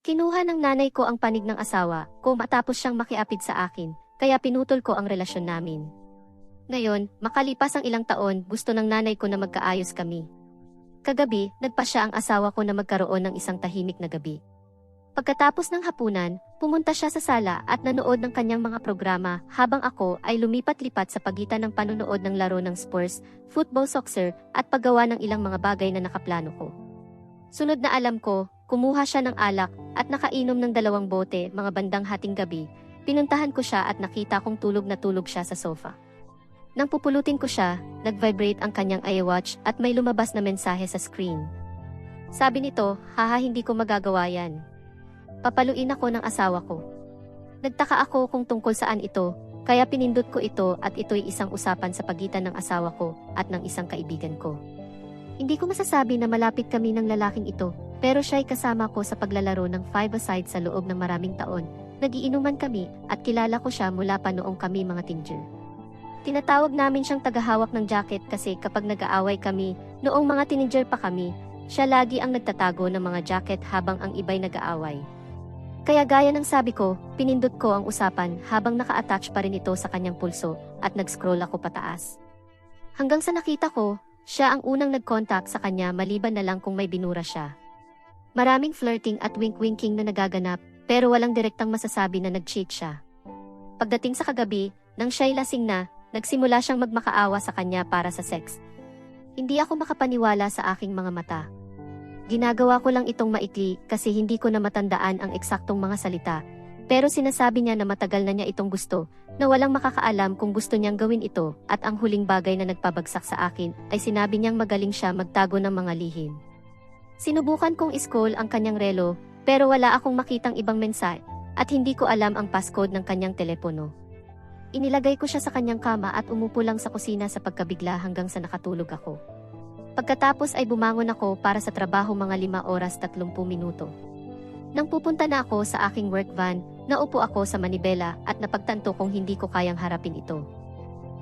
Kinuha ng nanay ko ang panig ng asawa ko matapos siyang makiapid sa akin, kaya pinutol ko ang relasyon namin. Ngayon, makalipas ang ilang taon, gusto ng nanay ko na magkaayos kami. Kagabi, nagpa siya ang asawa ko na magkaroon ng isang tahimik na gabi. Pagkatapos ng hapunan, pumunta siya sa sala at nanood ng kanyang mga programa habang ako ay lumipat-lipat sa pagitan ng panonood ng laro ng sports, football soccer at paggawa ng ilang mga bagay na nakaplano ko. Sunod na alam ko, kumuha siya ng alak at nakainom ng dalawang bote mga bandang hating gabi. Pinuntahan ko siya at nakita kong tulog na tulog siya sa sofa. Nang pupulutin ko siya, nag-vibrate ang kanyang iWatch at may lumabas na mensahe sa screen. Sabi nito, haha hindi ko magagawa yan. Papaluin ako ng asawa ko. Nagtaka ako kung tungkol saan ito, kaya pinindot ko ito at ito'y isang usapan sa pagitan ng asawa ko at ng isang kaibigan ko. Hindi ko masasabi na malapit kami ng lalaking ito, pero siya'y kasama ko sa paglalaro ng five-a-side sa loob ng maraming taon. Nagiinuman kami at kilala ko siya mula pa noong kami mga teenager. Tinatawag namin siyang tagahawak ng jacket kasi kapag nag-aaway kami, noong mga teenager pa kami, siya lagi ang nagtatago ng mga jacket habang ang iba'y nag-aaway. Kaya gaya ng sabi ko, pinindot ko ang usapan habang naka-attach pa rin ito sa kanyang pulso at nag-scroll ako pataas. Hanggang sa nakita ko, siya ang unang nag-contact sa kanya maliban na lang kung may binura siya. Maraming flirting at wink-winking na nagaganap pero walang direktang masasabi na nag-cheat siya. Pagdating sa kagabi, nang siya'y lasing na, nagsimula siyang magmakaawa sa kanya para sa sex. Hindi ako makapaniwala sa aking mga mata. Ginagawa ko lang itong maikli kasi hindi ko na matandaan ang eksaktong mga salita. Pero sinasabi niya na matagal na niya itong gusto, na walang makakaalam kung gusto niyang gawin ito, at ang huling bagay na nagpabagsak sa akin ay sinabi niyang magaling siya magtago ng mga lihim. Sinubukan kong iskol ang kanyang relo, pero wala akong makitang ibang mensahe, at hindi ko alam ang passcode ng kanyang telepono. Inilagay ko siya sa kanyang kama at umupo lang sa kusina sa pagkabigla hanggang sa nakatulog ako. Pagkatapos ay bumangon ako para sa trabaho mga 5 oras 30 minuto. Nang pupunta na ako sa aking work van, naupo ako sa manibela at napagtanto kong hindi ko kayang harapin ito.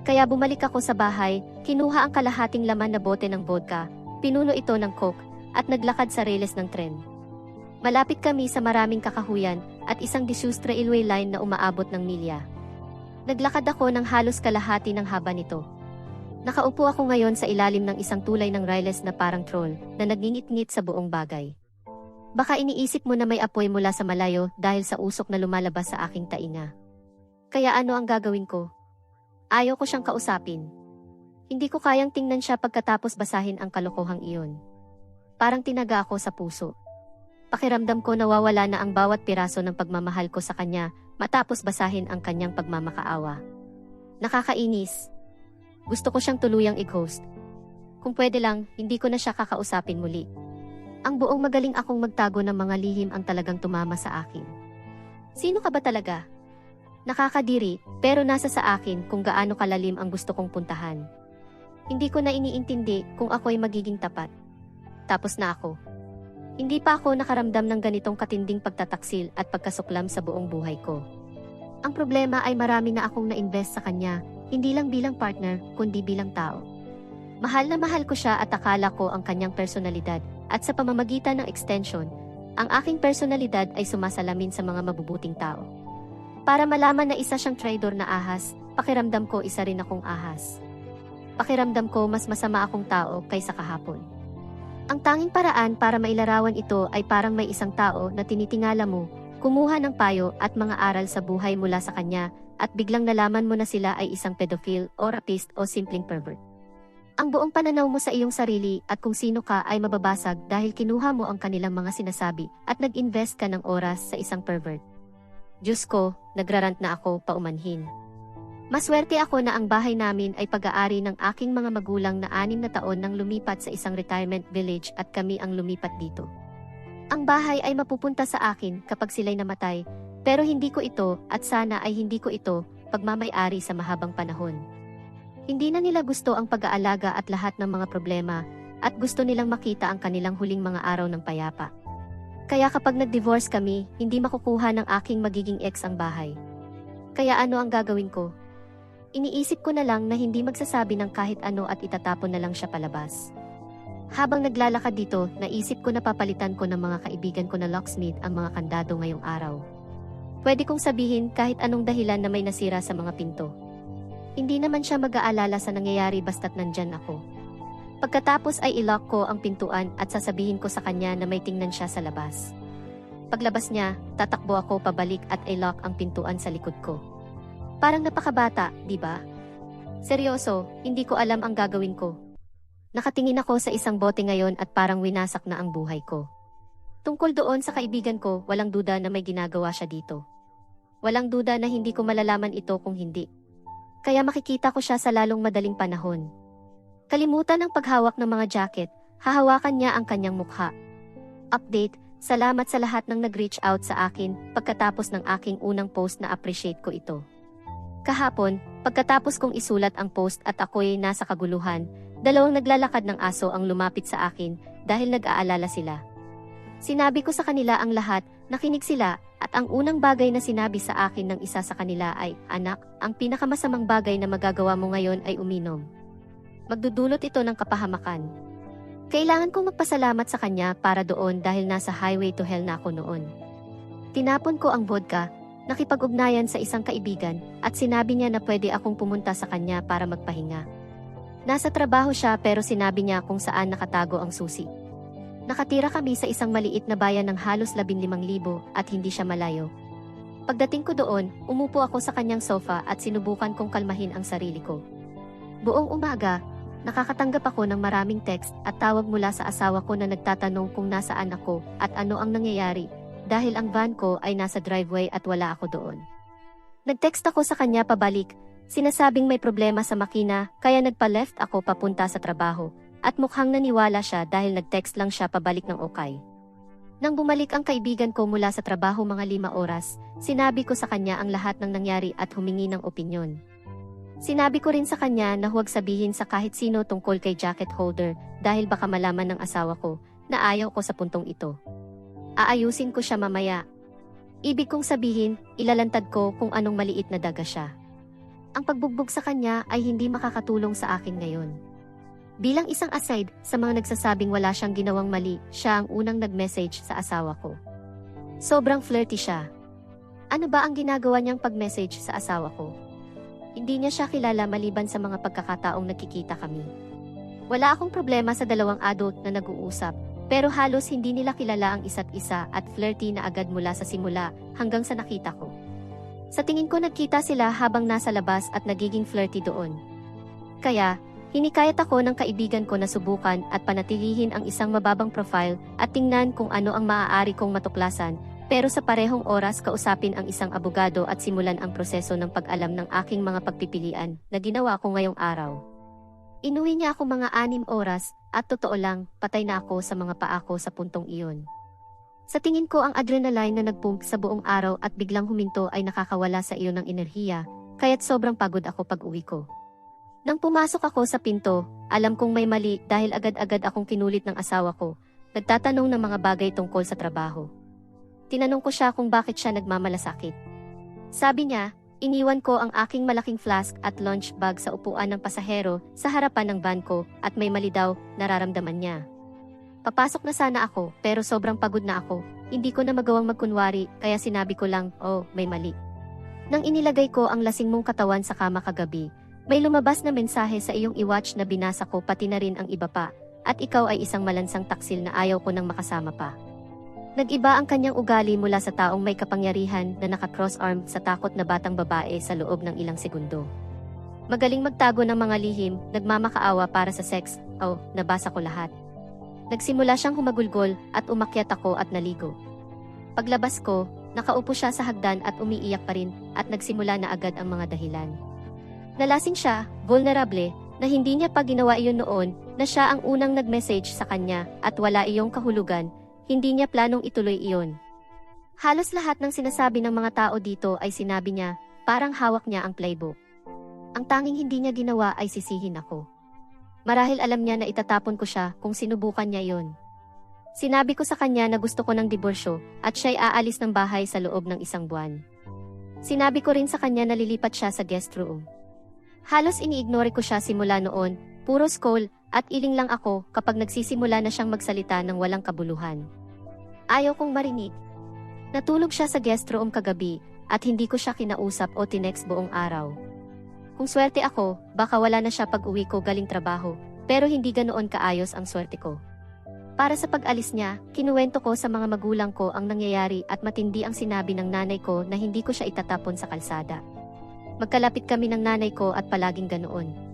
Kaya bumalik ako sa bahay, kinuha ang kalahating laman na bote ng vodka, pinuno ito ng coke, at naglakad sa reles ng tren. Malapit kami sa maraming kakahuyan at isang disused railway line na umaabot ng milya. Naglakad ako ng halos kalahati ng haba nito. Nakaupo ako ngayon sa ilalim ng isang tulay ng riles na parang troll na nagngingit-ngit sa buong bagay. Baka iniisip mo na may apoy mula sa malayo dahil sa usok na lumalabas sa aking tainga. Kaya ano ang gagawin ko? Ayaw ko siyang kausapin. Hindi ko kayang tingnan siya pagkatapos basahin ang kalokohang iyon. Parang tinaga ako sa puso. Pakiramdam ko nawawala na ang bawat piraso ng pagmamahal ko sa kanya matapos basahin ang kanyang pagmamakaawa. Nakakainis. Gusto ko siyang tuluyang i-ghost. Kung pwede lang, hindi ko na siya kakausapin muli. Ang buong magaling akong magtago ng mga lihim ang talagang tumama sa akin. Sino ka ba talaga? Nakakadiri, pero nasa sa akin kung gaano kalalim ang gusto kong puntahan. Hindi ko na iniintindi kung ako'y magiging tapat. Tapos na ako. Hindi pa ako nakaramdam ng ganitong katinding pagtataksil at pagkasuklam sa buong buhay ko. Ang problema ay marami na akong na-invest sa kanya, hindi lang bilang partner, kundi bilang tao. Mahal na mahal ko siya at akala ko ang kanyang personalidad, at sa pamamagitan ng extension, ang aking personalidad ay sumasalamin sa mga mabubuting tao. Para malaman na isa siyang traidor na ahas, pakiramdam ko isa rin akong ahas. Pakiramdam ko mas masama akong tao kaysa kahapon. Ang tanging paraan para mailarawan ito ay parang may isang tao na tinitingala mo, kumuha ng payo at mga aral sa buhay mula sa kanya, at biglang nalaman mo na sila ay isang pedophile o rapist o simpleng pervert. Ang buong pananaw mo sa iyong sarili at kung sino ka ay mababasag dahil kinuha mo ang kanilang mga sinasabi at nag-invest ka ng oras sa isang pervert. Diyos ko, nagrarant na ako paumanhin. Maswerte ako na ang bahay namin ay pag-aari ng aking mga magulang na anim na taon nang lumipat sa isang retirement village at kami ang lumipat dito. Ang bahay ay mapupunta sa akin kapag sila'y namatay, pero hindi ko ito at sana ay hindi ko ito pagmamay-ari sa mahabang panahon. Hindi na nila gusto ang pag-aalaga at lahat ng mga problema at gusto nilang makita ang kanilang huling mga araw ng payapa. Kaya kapag nag-divorce kami, hindi makukuha ng aking magiging ex ang bahay. Kaya ano ang gagawin ko? Iniisip ko na lang na hindi magsasabi ng kahit ano at itatapon na lang siya palabas. Habang naglalakad dito, naisip ko na papalitan ko ng mga kaibigan ko na locksmith ang mga kandado ngayong araw. Pwede kong sabihin kahit anong dahilan na may nasira sa mga pinto. Hindi naman siya mag-aalala sa nangyayari basta't nandyan ako. Pagkatapos ay ilock ko ang pintuan at sasabihin ko sa kanya na may tingnan siya sa labas. Paglabas niya, tatakbo ako pabalik at i-lock ang pintuan sa likod ko. Parang napakabata, di ba? Seryoso, hindi ko alam ang gagawin ko. Nakatingin ako sa isang bote ngayon at parang winasak na ang buhay ko. Tungkol doon sa kaibigan ko, walang duda na may ginagawa siya dito. Walang duda na hindi ko malalaman ito kung hindi. Kaya makikita ko siya sa lalong madaling panahon. Kalimutan ang paghawak ng mga jacket, hahawakan niya ang kanyang mukha. Update, salamat sa lahat ng nag-reach out sa akin pagkatapos ng aking unang post na appreciate ko ito. Kahapon, pagkatapos kong isulat ang post at ako'y nasa kaguluhan, dalawang naglalakad ng aso ang lumapit sa akin dahil nag-aalala sila. Sinabi ko sa kanila ang lahat, nakinig sila, at ang unang bagay na sinabi sa akin ng isa sa kanila ay, Anak, ang pinakamasamang bagay na magagawa mo ngayon ay uminom. Magdudulot ito ng kapahamakan. Kailangan kong magpasalamat sa kanya para doon dahil nasa highway to hell na ako noon. Tinapon ko ang vodka, nakipag-ugnayan sa isang kaibigan, at sinabi niya na pwede akong pumunta sa kanya para magpahinga. Nasa trabaho siya pero sinabi niya kung saan nakatago ang susi. Nakatira kami sa isang maliit na bayan ng halos 15,000 at hindi siya malayo. Pagdating ko doon, umupo ako sa kanyang sofa at sinubukan kong kalmahin ang sarili ko. Buong umaga, nakakatanggap ako ng maraming text at tawag mula sa asawa ko na nagtatanong kung nasaan ako at ano ang nangyayari dahil ang van ko ay nasa driveway at wala ako doon. Nag-text ako sa kanya pabalik, sinasabing may problema sa makina kaya nagpa-left ako papunta sa trabaho at mukhang naniwala siya dahil nag-text lang siya pabalik ng okay. Nang bumalik ang kaibigan ko mula sa trabaho mga lima oras, sinabi ko sa kanya ang lahat ng nangyari at humingi ng opinyon. Sinabi ko rin sa kanya na huwag sabihin sa kahit sino tungkol kay jacket holder dahil baka malaman ng asawa ko na ayaw ko sa puntong ito. Aayusin ko siya mamaya. Ibig kong sabihin, ilalantad ko kung anong maliit na daga siya. Ang pagbugbog sa kanya ay hindi makakatulong sa akin ngayon. Bilang isang aside, sa mga nagsasabing wala siyang ginawang mali, siya ang unang nag-message sa asawa ko. Sobrang flirty siya. Ano ba ang ginagawa niyang pag-message sa asawa ko? Hindi niya siya kilala maliban sa mga pagkakataong nakikita kami. Wala akong problema sa dalawang adult na nag-uusap, pero halos hindi nila kilala ang isa't isa at flirty na agad mula sa simula hanggang sa nakita ko. Sa tingin ko nagkita sila habang nasa labas at nagiging flirty doon. Kaya, hinikayat ako ng kaibigan ko na subukan at panatilihin ang isang mababang profile at tingnan kung ano ang maaari kong matuklasan pero sa parehong oras kausapin ang isang abogado at simulan ang proseso ng pag-alam ng aking mga pagpipilian na ginawa ko ngayong araw. Inuwi niya ako mga anim oras at totoo lang, patay na ako sa mga paa ko sa puntong iyon. Sa tingin ko ang adrenaline na nagpump sa buong araw at biglang huminto ay nakakawala sa iyo ng enerhiya, kaya't sobrang pagod ako pag uwi ko. Nang pumasok ako sa pinto, alam kong may mali dahil agad-agad akong kinulit ng asawa ko, nagtatanong ng mga bagay tungkol sa trabaho. Tinanong ko siya kung bakit siya nagmamalasakit. Sabi niya, iniwan ko ang aking malaking flask at lunch bag sa upuan ng pasahero sa harapan ng van ko at may mali daw, nararamdaman niya. Papasok na sana ako pero sobrang pagod na ako. Hindi ko na magawang magkunwari kaya sinabi ko lang, oh, may mali. Nang inilagay ko ang lasing mong katawan sa kama kagabi, may lumabas na mensahe sa iyong iwatch na binasa ko pati na rin ang iba pa, at ikaw ay isang malansang taksil na ayaw ko nang makasama pa. Nag-iba ang kanyang ugali mula sa taong may kapangyarihan na naka-cross-arm sa takot na batang babae sa loob ng ilang segundo. Magaling magtago ng mga lihim, nagmamakaawa para sa sex, oh, nabasa ko lahat. Nagsimula siyang humagulgol at umakyat ako at naligo. Paglabas ko, nakaupo siya sa hagdan at umiiyak pa rin at nagsimula na agad ang mga dahilan. Nalasing siya, vulnerable, na hindi niya pa ginawa iyon noon na siya ang unang nag-message sa kanya at wala iyong kahulugan, hindi niya planong ituloy iyon. Halos lahat ng sinasabi ng mga tao dito ay sinabi niya, parang hawak niya ang playbook. Ang tanging hindi niya ginawa ay sisihin ako. Marahil alam niya na itatapon ko siya kung sinubukan niya iyon. Sinabi ko sa kanya na gusto ko ng diborsyo at siya'y aalis ng bahay sa loob ng isang buwan. Sinabi ko rin sa kanya na lilipat siya sa guest room. Halos iniignore ko siya simula noon, Puro scroll at iling lang ako kapag nagsisimula na siyang magsalita ng walang kabuluhan. Ayaw kong marinig. Natulog siya sa guest room kagabi at hindi ko siya kinausap o tinext buong araw. Kung swerte ako, baka wala na siya pag uwi ko galing trabaho, pero hindi ganoon kaayos ang swerte ko. Para sa pag-alis niya, kinuwento ko sa mga magulang ko ang nangyayari at matindi ang sinabi ng nanay ko na hindi ko siya itatapon sa kalsada. Magkalapit kami ng nanay ko at palaging ganoon.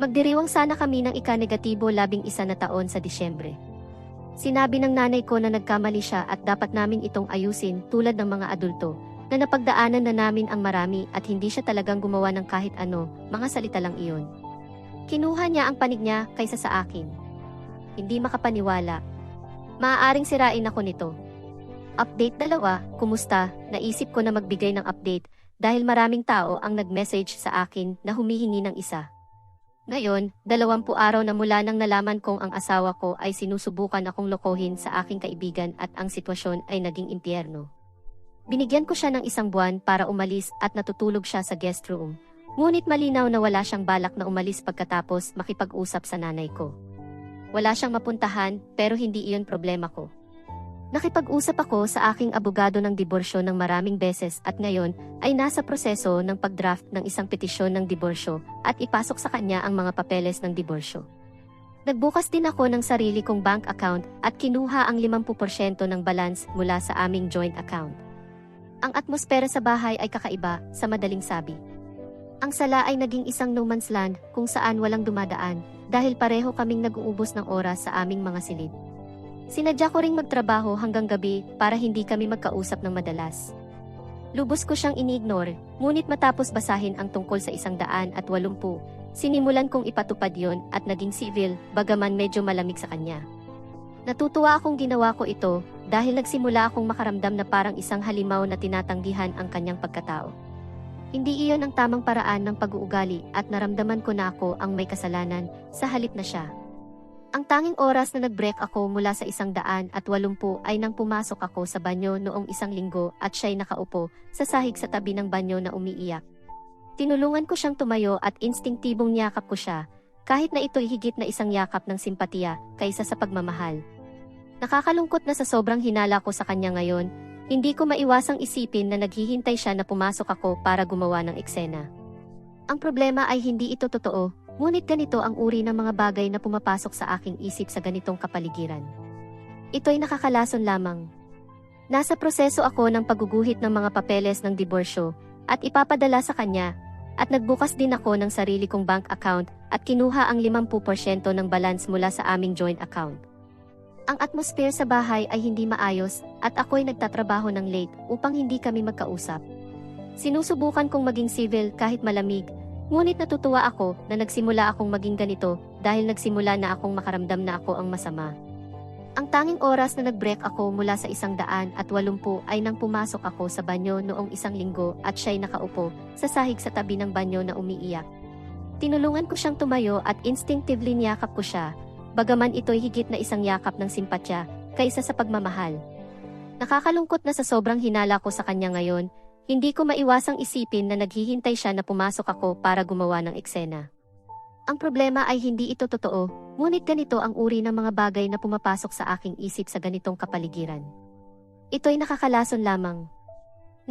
Magdiriwang sana kami ng ika-negatibo labing isa na taon sa Disyembre. Sinabi ng nanay ko na nagkamali siya at dapat namin itong ayusin tulad ng mga adulto, na napagdaanan na namin ang marami at hindi siya talagang gumawa ng kahit ano, mga salita lang iyon. Kinuha niya ang panig niya kaysa sa akin. Hindi makapaniwala. Maaaring sirain ako nito. Update dalawa, kumusta? Naisip ko na magbigay ng update dahil maraming tao ang nag-message sa akin na humihingi ng isa. Ngayon, dalawampu araw na mula nang nalaman kong ang asawa ko ay sinusubukan akong lokohin sa aking kaibigan at ang sitwasyon ay naging impyerno. Binigyan ko siya ng isang buwan para umalis at natutulog siya sa guest room. Ngunit malinaw na wala siyang balak na umalis pagkatapos makipag-usap sa nanay ko. Wala siyang mapuntahan pero hindi iyon problema ko. Nakipag-usap ako sa aking abogado ng diborsyo ng maraming beses at ngayon ay nasa proseso ng pag-draft ng isang petisyon ng diborsyo at ipasok sa kanya ang mga papeles ng diborsyo. Nagbukas din ako ng sarili kong bank account at kinuha ang 50% ng balance mula sa aming joint account. Ang atmosfera sa bahay ay kakaiba, sa madaling sabi. Ang sala ay naging isang no man's land kung saan walang dumadaan dahil pareho kaming nag-uubos ng oras sa aming mga silid. Sinadya ko ring magtrabaho hanggang gabi para hindi kami magkausap ng madalas. Lubos ko siyang ini-ignore, ngunit matapos basahin ang tungkol sa isang daan at walumpu, sinimulan kong ipatupad yon at naging civil, bagaman medyo malamig sa kanya. Natutuwa akong ginawa ko ito dahil nagsimula akong makaramdam na parang isang halimaw na tinatanggihan ang kanyang pagkatao. Hindi iyon ang tamang paraan ng pag-uugali at naramdaman ko na ako ang may kasalanan sa halip na siya. Ang tanging oras na nag-break ako mula sa isang daan at walumpu ay nang pumasok ako sa banyo noong isang linggo at siya'y nakaupo sa sahig sa tabi ng banyo na umiiyak. Tinulungan ko siyang tumayo at instinktibong niyakap ko siya, kahit na ito'y higit na isang yakap ng simpatiya kaysa sa pagmamahal. Nakakalungkot na sa sobrang hinala ko sa kanya ngayon, hindi ko maiwasang isipin na naghihintay siya na pumasok ako para gumawa ng eksena. Ang problema ay hindi ito totoo, Ngunit ganito ang uri ng mga bagay na pumapasok sa aking isip sa ganitong kapaligiran. Ito'y nakakalason lamang. Nasa proseso ako ng pagguguhit ng mga papeles ng diborsyo at ipapadala sa kanya at nagbukas din ako ng sarili kong bank account at kinuha ang 50% ng balance mula sa aming joint account. Ang atmosphere sa bahay ay hindi maayos at ako'y nagtatrabaho ng late upang hindi kami magkausap. Sinusubukan kong maging civil kahit malamig Ngunit natutuwa ako na nagsimula akong maging ganito dahil nagsimula na akong makaramdam na ako ang masama. Ang tanging oras na nag-break ako mula sa isang daan at walumpu ay nang pumasok ako sa banyo noong isang linggo at siya'y nakaupo sa sahig sa tabi ng banyo na umiiyak. Tinulungan ko siyang tumayo at instinctively niyakap ko siya, bagaman ito'y higit na isang yakap ng simpatya kaysa sa pagmamahal. Nakakalungkot na sa sobrang hinala ko sa kanya ngayon, hindi ko maiwasang isipin na naghihintay siya na pumasok ako para gumawa ng eksena. Ang problema ay hindi ito totoo, ngunit ganito ang uri ng mga bagay na pumapasok sa aking isip sa ganitong kapaligiran. Ito'y nakakalason lamang.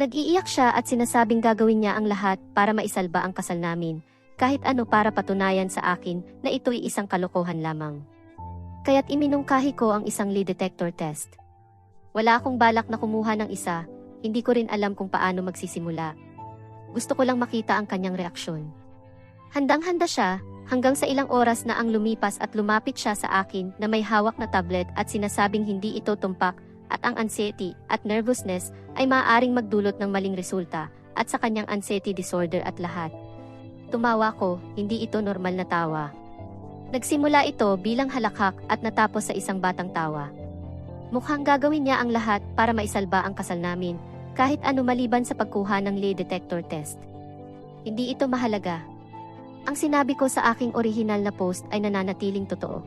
Nag-iiyak siya at sinasabing gagawin niya ang lahat para maisalba ang kasal namin, kahit ano para patunayan sa akin na ito'y isang kalokohan lamang. Kaya't iminungkahi ko ang isang lie detector test. Wala akong balak na kumuha ng isa, hindi ko rin alam kung paano magsisimula. Gusto ko lang makita ang kanyang reaksyon. Handang-handa siya, hanggang sa ilang oras na ang lumipas at lumapit siya sa akin na may hawak na tablet at sinasabing hindi ito tumpak at ang anxiety at nervousness ay maaaring magdulot ng maling resulta at sa kanyang anxiety disorder at lahat. Tumawa ko, hindi ito normal na tawa. Nagsimula ito bilang halakhak at natapos sa isang batang tawa. Mukhang gagawin niya ang lahat para maisalba ang kasal namin, kahit ano maliban sa pagkuha ng lie detector test. Hindi ito mahalaga. Ang sinabi ko sa aking orihinal na post ay nananatiling totoo.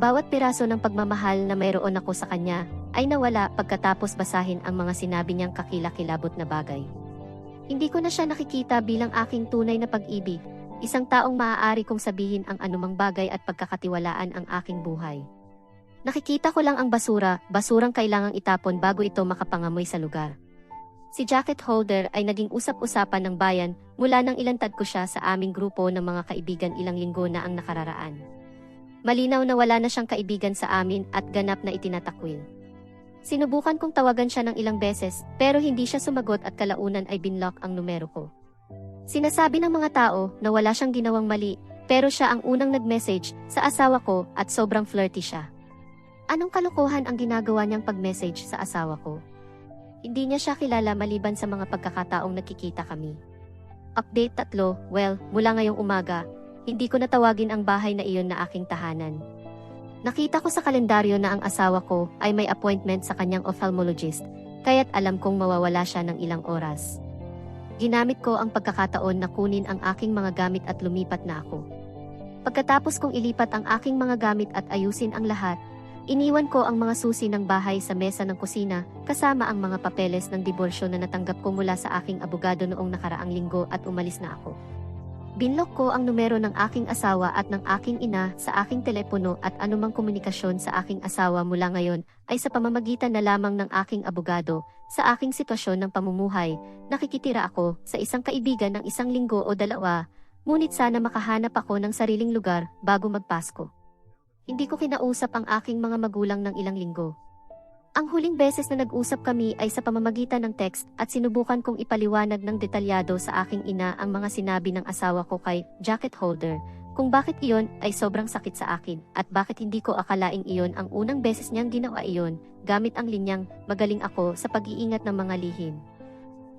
Bawat piraso ng pagmamahal na mayroon ako sa kanya ay nawala pagkatapos basahin ang mga sinabi niyang kakilakilabot na bagay. Hindi ko na siya nakikita bilang aking tunay na pag-ibig, isang taong maaari kong sabihin ang anumang bagay at pagkakatiwalaan ang aking buhay. Nakikita ko lang ang basura, basurang kailangang itapon bago ito makapangamoy sa lugar. Si Jacket Holder ay naging usap-usapan ng bayan mula nang ilantad ko siya sa aming grupo ng mga kaibigan ilang linggo na ang nakararaan. Malinaw na wala na siyang kaibigan sa amin at ganap na itinatakwil. Sinubukan kong tawagan siya ng ilang beses pero hindi siya sumagot at kalaunan ay binlock ang numero ko. Sinasabi ng mga tao na wala siyang ginawang mali pero siya ang unang nag-message sa asawa ko at sobrang flirty siya. Anong kalokohan ang ginagawa niyang pag-message sa asawa ko? Hindi niya siya kilala maliban sa mga pagkakataong nakikita kami. Update tatlo, well, mula ngayong umaga, hindi ko natawagin ang bahay na iyon na aking tahanan. Nakita ko sa kalendaryo na ang asawa ko ay may appointment sa kanyang ophthalmologist, kaya't alam kong mawawala siya ng ilang oras. Ginamit ko ang pagkakataon na kunin ang aking mga gamit at lumipat na ako. Pagkatapos kong ilipat ang aking mga gamit at ayusin ang lahat, iniwan ko ang mga susi ng bahay sa mesa ng kusina kasama ang mga papeles ng diborsyo na natanggap ko mula sa aking abogado noong nakaraang linggo at umalis na ako. Binlock ko ang numero ng aking asawa at ng aking ina sa aking telepono at anumang komunikasyon sa aking asawa mula ngayon ay sa pamamagitan na lamang ng aking abogado. Sa aking sitwasyon ng pamumuhay, nakikitira ako sa isang kaibigan ng isang linggo o dalawa, ngunit sana makahanap ako ng sariling lugar bago magpasko. Hindi ko kinausap ang aking mga magulang ng ilang linggo. Ang huling beses na nag-usap kami ay sa pamamagitan ng text at sinubukan kong ipaliwanag ng detalyado sa aking ina ang mga sinabi ng asawa ko kay jacket holder kung bakit iyon ay sobrang sakit sa akin at bakit hindi ko akalaing iyon ang unang beses niyang ginawa iyon gamit ang linyang magaling ako sa pag-iingat ng mga lihim.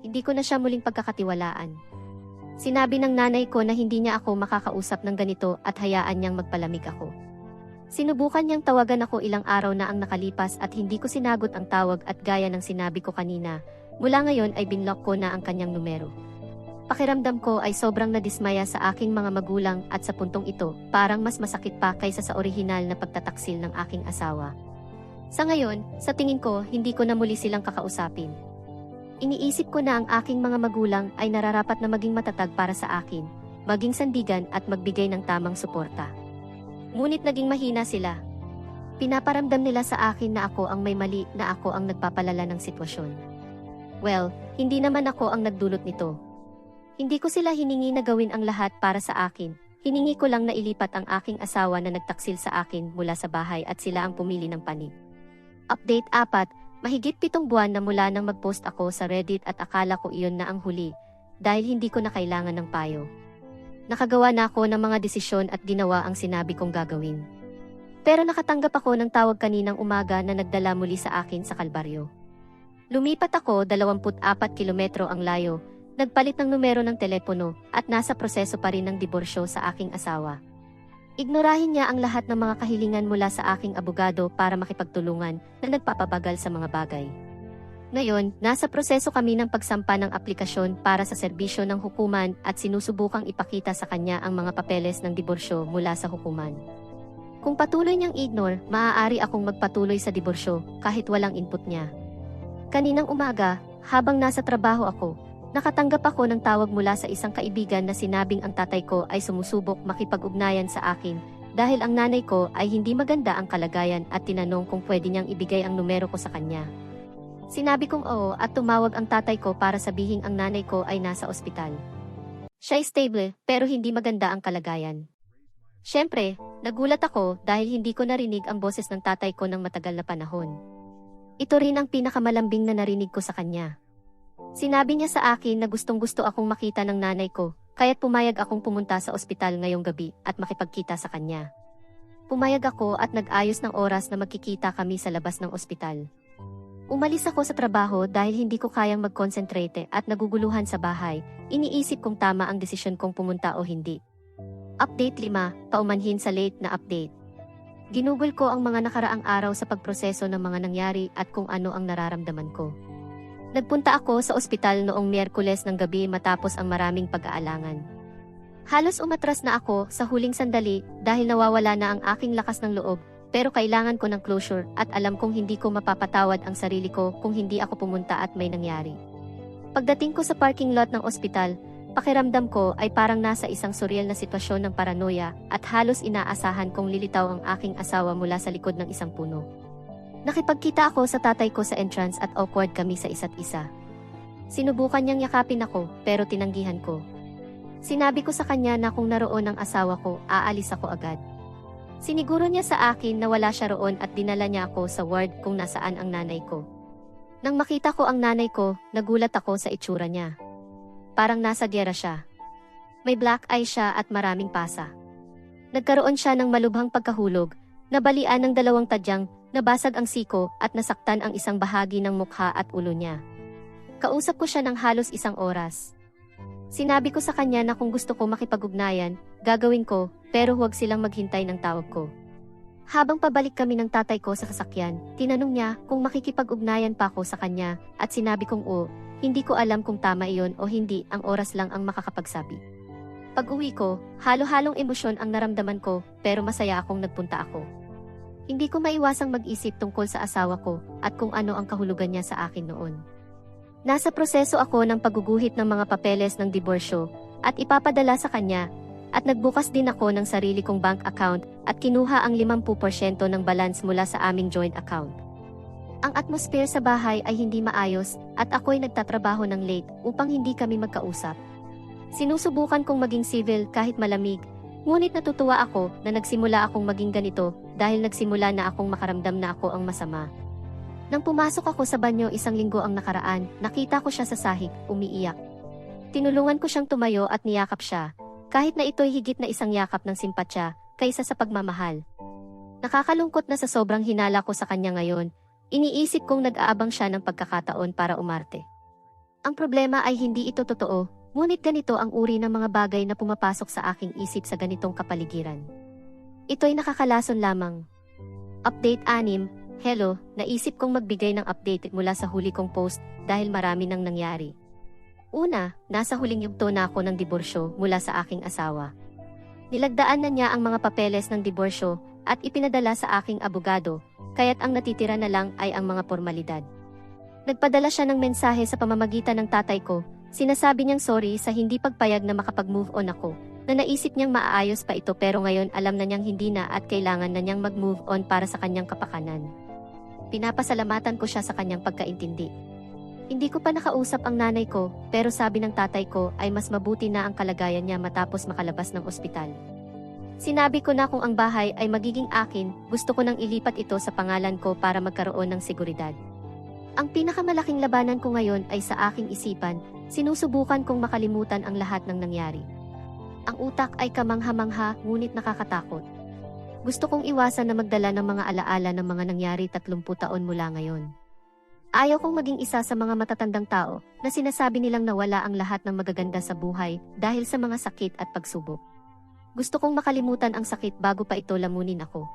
Hindi ko na siya muling pagkakatiwalaan. Sinabi ng nanay ko na hindi niya ako makakausap ng ganito at hayaan niyang magpalamig ako. Sinubukan niyang tawagan ako ilang araw na ang nakalipas at hindi ko sinagot ang tawag at gaya ng sinabi ko kanina, mula ngayon ay binlock ko na ang kanyang numero. Pakiramdam ko ay sobrang nadismaya sa aking mga magulang at sa puntong ito, parang mas masakit pa kaysa sa orihinal na pagtataksil ng aking asawa. Sa ngayon, sa tingin ko, hindi ko na muli silang kakausapin. Iniisip ko na ang aking mga magulang ay nararapat na maging matatag para sa akin, maging sandigan at magbigay ng tamang suporta. Ngunit naging mahina sila. Pinaparamdam nila sa akin na ako ang may mali na ako ang nagpapalala ng sitwasyon. Well, hindi naman ako ang nagdulot nito. Hindi ko sila hiningi na gawin ang lahat para sa akin. Hiningi ko lang na ilipat ang aking asawa na nagtaksil sa akin mula sa bahay at sila ang pumili ng panig. Update 4, mahigit pitong buwan na mula nang mag-post ako sa Reddit at akala ko iyon na ang huli dahil hindi ko na kailangan ng payo. Nakagawa na ako ng mga desisyon at ginawa ang sinabi kong gagawin. Pero nakatanggap ako ng tawag kaninang umaga na nagdala muli sa akin sa Kalbaryo. Lumipat ako 24 kilometro ang layo, nagpalit ng numero ng telepono at nasa proseso pa rin ng diborsyo sa aking asawa. Ignorahin niya ang lahat ng mga kahilingan mula sa aking abogado para makipagtulungan na nagpapabagal sa mga bagay. Ngayon, nasa proseso kami ng pagsampa ng aplikasyon para sa serbisyo ng hukuman at sinusubukang ipakita sa kanya ang mga papeles ng diborsyo mula sa hukuman. Kung patuloy niyang ignore, maaari akong magpatuloy sa diborsyo kahit walang input niya. Kaninang umaga, habang nasa trabaho ako, nakatanggap ako ng tawag mula sa isang kaibigan na sinabing ang tatay ko ay sumusubok makipag-ugnayan sa akin dahil ang nanay ko ay hindi maganda ang kalagayan at tinanong kung pwede niyang ibigay ang numero ko sa kanya. Sinabi kong oo at tumawag ang tatay ko para sabihing ang nanay ko ay nasa ospital. Siya stable pero hindi maganda ang kalagayan. Siyempre, nagulat ako dahil hindi ko narinig ang boses ng tatay ko ng matagal na panahon. Ito rin ang pinakamalambing na narinig ko sa kanya. Sinabi niya sa akin na gustong gusto akong makita ng nanay ko, kaya't pumayag akong pumunta sa ospital ngayong gabi at makipagkita sa kanya. Pumayag ako at nag-ayos ng oras na magkikita kami sa labas ng ospital. Umalis ako sa trabaho dahil hindi ko kayang mag-concentrate at naguguluhan sa bahay, iniisip kung tama ang desisyon kong pumunta o hindi. Update 5, paumanhin sa late na update. Ginugol ko ang mga nakaraang araw sa pagproseso ng mga nangyari at kung ano ang nararamdaman ko. Nagpunta ako sa ospital noong Miyerkules ng gabi matapos ang maraming pag-aalangan. Halos umatras na ako sa huling sandali dahil nawawala na ang aking lakas ng loob pero kailangan ko ng closure at alam kong hindi ko mapapatawad ang sarili ko kung hindi ako pumunta at may nangyari. Pagdating ko sa parking lot ng ospital, Pakiramdam ko ay parang nasa isang surreal na sitwasyon ng paranoia at halos inaasahan kong lilitaw ang aking asawa mula sa likod ng isang puno. Nakipagkita ako sa tatay ko sa entrance at awkward kami sa isa't isa. Sinubukan niyang yakapin ako pero tinanggihan ko. Sinabi ko sa kanya na kung naroon ang asawa ko, aalis ako agad. Siniguro niya sa akin na wala siya roon at dinala niya ako sa ward kung nasaan ang nanay ko. Nang makita ko ang nanay ko, nagulat ako sa itsura niya. Parang nasa gyera siya. May black eye siya at maraming pasa. Nagkaroon siya ng malubhang pagkahulog, nabalian ng dalawang tadyang, nabasag ang siko at nasaktan ang isang bahagi ng mukha at ulo niya. Kausap ko siya ng halos isang oras. Sinabi ko sa kanya na kung gusto ko makipag-ugnayan, gagawin ko, pero huwag silang maghintay ng tawag ko. Habang pabalik kami ng tatay ko sa sasakyan, tinanong niya kung makikipag-ugnayan pa ako sa kanya, at sinabi kong oo, hindi ko alam kung tama iyon o hindi, ang oras lang ang makakapagsabi. Pag uwi ko, halo-halong emosyon ang naramdaman ko, pero masaya akong nagpunta ako. Hindi ko maiwasang mag-isip tungkol sa asawa ko at kung ano ang kahulugan niya sa akin noon. Nasa proseso ako ng pagguguhit ng mga papeles ng diborsyo at ipapadala sa kanya at nagbukas din ako ng sarili kong bank account at kinuha ang 50% ng balance mula sa aming joint account. Ang atmosphere sa bahay ay hindi maayos at ako'y nagtatrabaho ng late upang hindi kami magkausap. Sinusubukan kong maging civil kahit malamig, ngunit natutuwa ako na nagsimula akong maging ganito dahil nagsimula na akong makaramdam na ako ang masama. Nang pumasok ako sa banyo isang linggo ang nakaraan, nakita ko siya sa sahig, umiiyak. Tinulungan ko siyang tumayo at niyakap siya, kahit na ito'y higit na isang yakap ng simpatya, kaysa sa pagmamahal. Nakakalungkot na sa sobrang hinala ko sa kanya ngayon, Iniisip kong nag-aabang siya ng pagkakataon para umarte. Ang problema ay hindi ito totoo, ngunit ganito ang uri ng mga bagay na pumapasok sa aking isip sa ganitong kapaligiran. Ito'y nakakalason lamang. Update 6, Hello, naisip kong magbigay ng update mula sa huli kong post dahil marami nang nangyari. Una, nasa huling yugto na ako ng diborsyo mula sa aking asawa. Nilagdaan na niya ang mga papeles ng diborsyo at ipinadala sa aking abogado kaya't ang natitira na lang ay ang mga formalidad. Nagpadala siya ng mensahe sa pamamagitan ng tatay ko, sinasabi niyang sorry sa hindi pagpayag na makapag-move on ako, na naisip niyang maaayos pa ito pero ngayon alam na niyang hindi na at kailangan na niyang mag-move on para sa kanyang kapakanan. Pinapasalamatan ko siya sa kanyang pagkaintindi. Hindi ko pa nakausap ang nanay ko, pero sabi ng tatay ko ay mas mabuti na ang kalagayan niya matapos makalabas ng ospital. Sinabi ko na kung ang bahay ay magiging akin, gusto ko nang ilipat ito sa pangalan ko para magkaroon ng seguridad. Ang pinakamalaking labanan ko ngayon ay sa aking isipan, sinusubukan kong makalimutan ang lahat ng nangyari. Ang utak ay kamangha-mangha ngunit nakakatakot. Gusto kong iwasan na magdala ng mga alaala ng mga nangyari 30 taon mula ngayon. Ayaw kong maging isa sa mga matatandang tao na sinasabi nilang nawala ang lahat ng magaganda sa buhay dahil sa mga sakit at pagsubok. Gusto kong makalimutan ang sakit bago pa ito lamunin ako.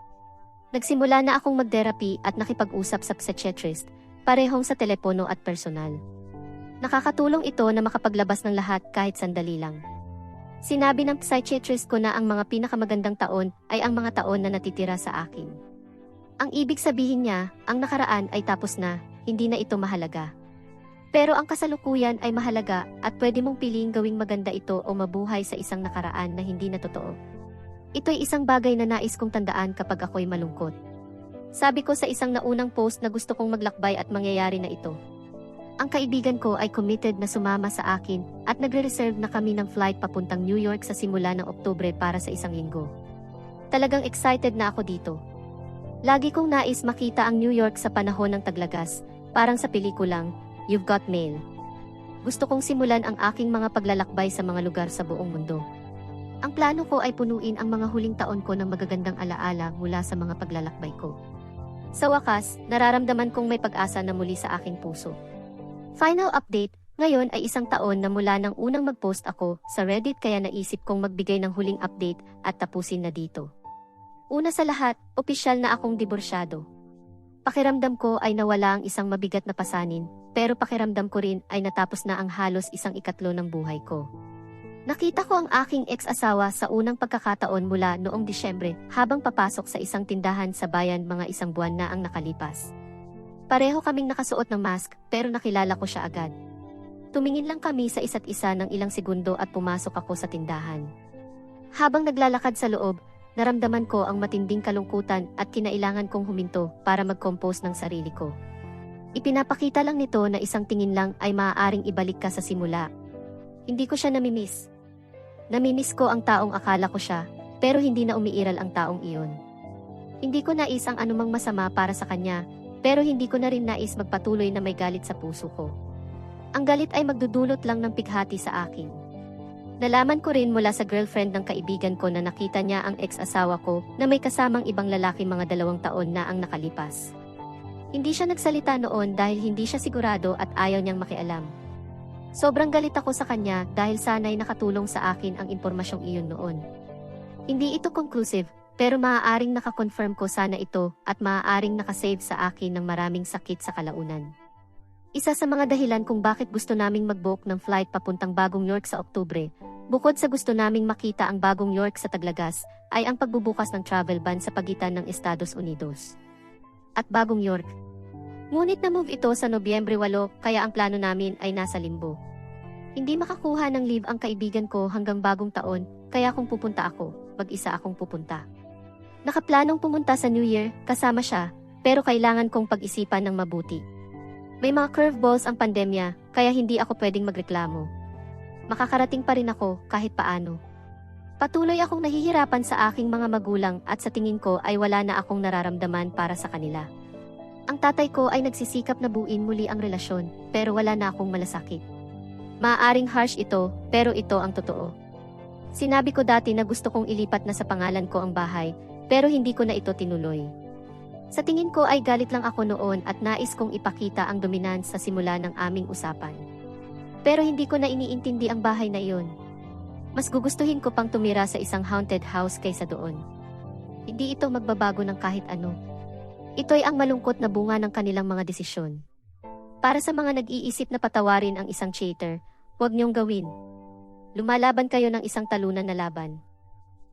Nagsimula na akong mag-therapy at nakipag-usap sa psychiatrist, parehong sa telepono at personal. Nakakatulong ito na makapaglabas ng lahat kahit sandali lang. Sinabi ng psychiatrist ko na ang mga pinakamagandang taon ay ang mga taon na natitira sa akin. Ang ibig sabihin niya, ang nakaraan ay tapos na, hindi na ito mahalaga. Pero ang kasalukuyan ay mahalaga at pwede mong piliing gawing maganda ito o mabuhay sa isang nakaraan na hindi na totoo. Ito'y isang bagay na nais kong tandaan kapag ako'y malungkot. Sabi ko sa isang naunang post na gusto kong maglakbay at mangyayari na ito. Ang kaibigan ko ay committed na sumama sa akin at nagre-reserve na kami ng flight papuntang New York sa simula ng Oktubre para sa isang linggo. Talagang excited na ako dito. Lagi kong nais makita ang New York sa panahon ng taglagas, parang sa pelikulang You've got mail. Gusto kong simulan ang aking mga paglalakbay sa mga lugar sa buong mundo. Ang plano ko ay punuin ang mga huling taon ko ng magagandang alaala mula sa mga paglalakbay ko. Sa wakas, nararamdaman kong may pag-asa na muli sa aking puso. Final update, ngayon ay isang taon na mula nang unang mag-post ako sa Reddit kaya naisip kong magbigay ng huling update at tapusin na dito. Una sa lahat, opisyal na akong diborsyado. Pakiramdam ko ay nawala ang isang mabigat na pasanin, pero pakiramdam ko rin ay natapos na ang halos isang ikatlo ng buhay ko. Nakita ko ang aking ex-asawa sa unang pagkakataon mula noong Disyembre habang papasok sa isang tindahan sa bayan mga isang buwan na ang nakalipas. Pareho kaming nakasuot ng mask pero nakilala ko siya agad. Tumingin lang kami sa isa't isa ng ilang segundo at pumasok ako sa tindahan. Habang naglalakad sa loob, naramdaman ko ang matinding kalungkutan at kinailangan kong huminto para mag-compose ng sarili ko. Ipinapakita lang nito na isang tingin lang ay maaaring ibalik ka sa simula. Hindi ko siya namimiss. Namimiss ko ang taong akala ko siya, pero hindi na umiiral ang taong iyon. Hindi ko nais ang anumang masama para sa kanya, pero hindi ko na rin nais magpatuloy na may galit sa puso ko. Ang galit ay magdudulot lang ng pighati sa akin. Nalaman ko rin mula sa girlfriend ng kaibigan ko na nakita niya ang ex-asawa ko na may kasamang ibang lalaki mga dalawang taon na ang nakalipas. Hindi siya nagsalita noon dahil hindi siya sigurado at ayaw niyang makialam. Sobrang galit ako sa kanya dahil sana'y nakatulong sa akin ang impormasyong iyon noon. Hindi ito conclusive, pero maaaring nakakonfirm ko sana ito at maaaring nakasave sa akin ng maraming sakit sa kalaunan. Isa sa mga dahilan kung bakit gusto naming mag-book ng flight papuntang Bagong York sa Oktubre, bukod sa gusto naming makita ang Bagong York sa Taglagas, ay ang pagbubukas ng travel ban sa pagitan ng Estados Unidos at Bagong York. Ngunit na-move ito sa Nobyembre 8 kaya ang plano namin ay nasa limbo. Hindi makakuha ng leave ang kaibigan ko hanggang bagong taon, kaya kung pupunta ako, mag-isa akong pupunta. Nakaplanong pumunta sa New Year, kasama siya, pero kailangan kong pag-isipan ng mabuti. May mga curveballs ang pandemya, kaya hindi ako pwedeng magreklamo. Makakarating pa rin ako kahit paano. Patuloy akong nahihirapan sa aking mga magulang at sa tingin ko ay wala na akong nararamdaman para sa kanila. Ang tatay ko ay nagsisikap na buuin muli ang relasyon, pero wala na akong malasakit. Maaaring harsh ito, pero ito ang totoo. Sinabi ko dati na gusto kong ilipat na sa pangalan ko ang bahay, pero hindi ko na ito tinuloy. Sa tingin ko ay galit lang ako noon at nais kong ipakita ang dominance sa simula ng aming usapan. Pero hindi ko na iniintindi ang bahay na iyon. Mas gugustuhin ko pang tumira sa isang haunted house kaysa doon. Hindi ito magbabago ng kahit ano. Ito'y ang malungkot na bunga ng kanilang mga desisyon. Para sa mga nag-iisip na patawarin ang isang cheater, huwag niyong gawin. Lumalaban kayo ng isang talunan na laban.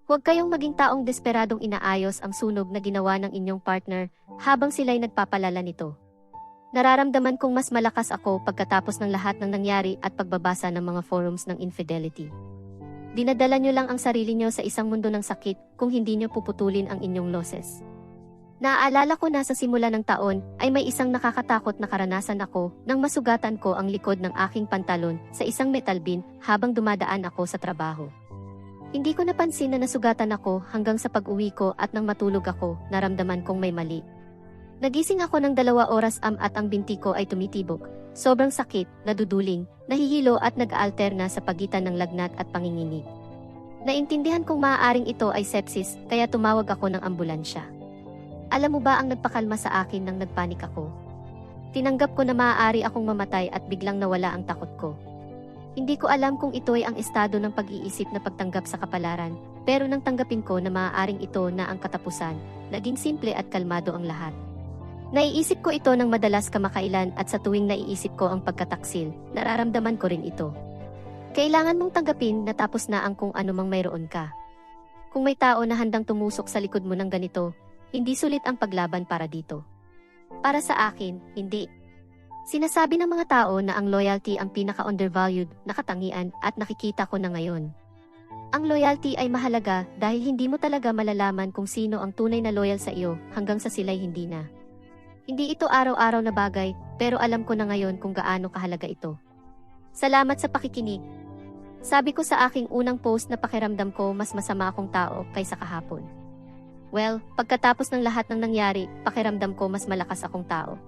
Huwag kayong maging taong desperadong inaayos ang sunog na ginawa ng inyong partner habang sila'y nagpapalala nito. Nararamdaman kong mas malakas ako pagkatapos ng lahat ng nangyari at pagbabasa ng mga forums ng infidelity. Dinadala nyo lang ang sarili nyo sa isang mundo ng sakit kung hindi nyo puputulin ang inyong losses. Naaalala ko na sa simula ng taon ay may isang nakakatakot na karanasan ako nang masugatan ko ang likod ng aking pantalon sa isang metal bin habang dumadaan ako sa trabaho. Hindi ko napansin na nasugatan ako hanggang sa pag-uwi ko at nang matulog ako, naramdaman kong may mali. Nagising ako ng dalawa oras am at ang binti ko ay tumitibok. Sobrang sakit, naduduling, nahihilo at nag-aalterna sa pagitan ng lagnat at panginginig. Naintindihan kong maaaring ito ay sepsis kaya tumawag ako ng ambulansya. Alam mo ba ang nagpakalma sa akin nang nagpanik ako? Tinanggap ko na maaari akong mamatay at biglang nawala ang takot ko. Hindi ko alam kung ito ay ang estado ng pag-iisip na pagtanggap sa kapalaran, pero nang tanggapin ko na maaaring ito na ang katapusan, naging simple at kalmado ang lahat. Naiisip ko ito ng madalas kamakailan at sa tuwing naiisip ko ang pagkataksil, nararamdaman ko rin ito. Kailangan mong tanggapin na tapos na ang kung anumang mayroon ka. Kung may tao na handang tumusok sa likod mo ng ganito, hindi sulit ang paglaban para dito. Para sa akin, hindi. Sinasabi ng mga tao na ang loyalty ang pinaka-undervalued na katangian at nakikita ko na ngayon. Ang loyalty ay mahalaga dahil hindi mo talaga malalaman kung sino ang tunay na loyal sa iyo hanggang sa sila'y hindi na. Hindi ito araw-araw na bagay, pero alam ko na ngayon kung gaano kahalaga ito. Salamat sa pakikinig. Sabi ko sa aking unang post na pakiramdam ko mas masama akong tao kaysa kahapon. Well, pagkatapos ng lahat ng nangyari, pakiramdam ko mas malakas akong tao.